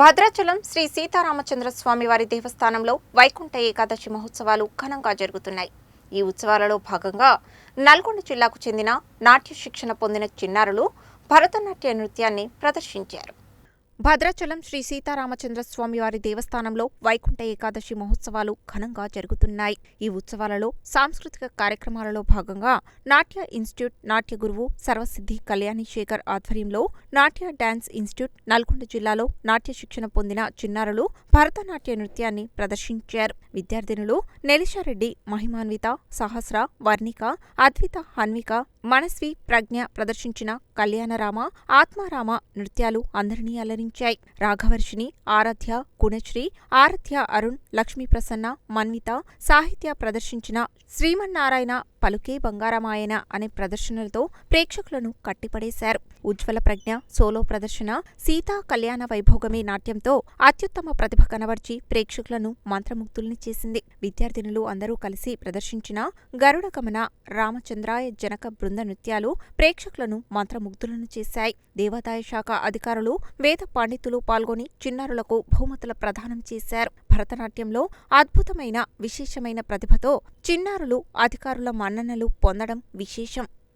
భద్రాచలం శ్రీ సీతారామచంద్ర స్వామి వారి దేవస్థానంలో వైకుంఠ ఏకాదశి మహోత్సవాలు ఘనంగా జరుగుతున్నాయి. ఈ ఉత్సవాలలో భాగంగా నల్గొండ జిల్లాకు చెందిన నాట్య శిక్షణ పొందిన చిన్నారులు భరతనాట్య నృత్యాన్ని ప్రదర్శించారు. భద్రాచలం శ్రీ సీతారామచంద్ర స్వామివారి దేవస్థానంలో వైకుంఠ ఏకాదశి మహోత్సవాలు ఘనంగా జరుగుతున్నాయి. ఈ ఉత్సవాలలో సాంస్కృతిక కార్యక్రమాలలో భాగంగా నాట్య ఇన్స్టిట్యూట్ నాట్య గురువు సర్వసిద్ధి కళ్యాణి శేఖర్ ఆధ్వర్యంలో నాట్య డాన్స్ ఇన్స్టిట్యూట్ నల్గొండ జిల్లాలో నాట్య శిక్షణ పొందిన చిన్నారులు భరతనాట్య నృత్యాన్ని ప్రదర్శించారు. విద్యార్థినులు నెలిషారెడ్డి మహిమాన్విత సహస్ర వర్ణిక అద్విత హన్విక మనస్వి ప్రజ్ఞ ప్రదర్శించిన కళ్యాణరామ ఆత్మారామ నృత్యాలు అందరినీ అలరించారు అలరించాయి రాఘవర్షిని ఆరాధ్య గుణశ్రీ ఆరాధ్య అరుణ్ లక్ష్మీ ప్రసన్న మన్విత సాహిత్య ప్రదర్శించిన శ్రీమన్నారాయణ పలుకే బంగారమాయన అనే ప్రదర్శనలతో ప్రేక్షకులను కట్టిపడేశారు. ఉజ్వల ప్రజ్ఞ సోలో ప్రదర్శన సీతా కళ్యాణ వైభోగమే నాట్యంతో అత్యుత్తమ ప్రతిభ కనబర్చి ప్రేక్షకులను మంత్రముగ్ధుల్ని చేసింది. విద్యార్థినులు అందరూ కలిసి ప్రదర్శించిన గరుడ గమన రామచంద్రాయ జనక బృంద నృత్యాలు ప్రేక్షకులను మంత్రముగ్ధులను చేశాయి. దేవాదాయ శాఖ అధికారులు వేద పండితులు పాల్గొని చిన్నారులకు బహుమతుల ప్రదానం చేశారు. భరతనాట్యంలో అద్భుతమైన విశేషమైన ప్రతిభతో చిన్నారులు అధికారుల మన్ననలు పొందడం విశేషం.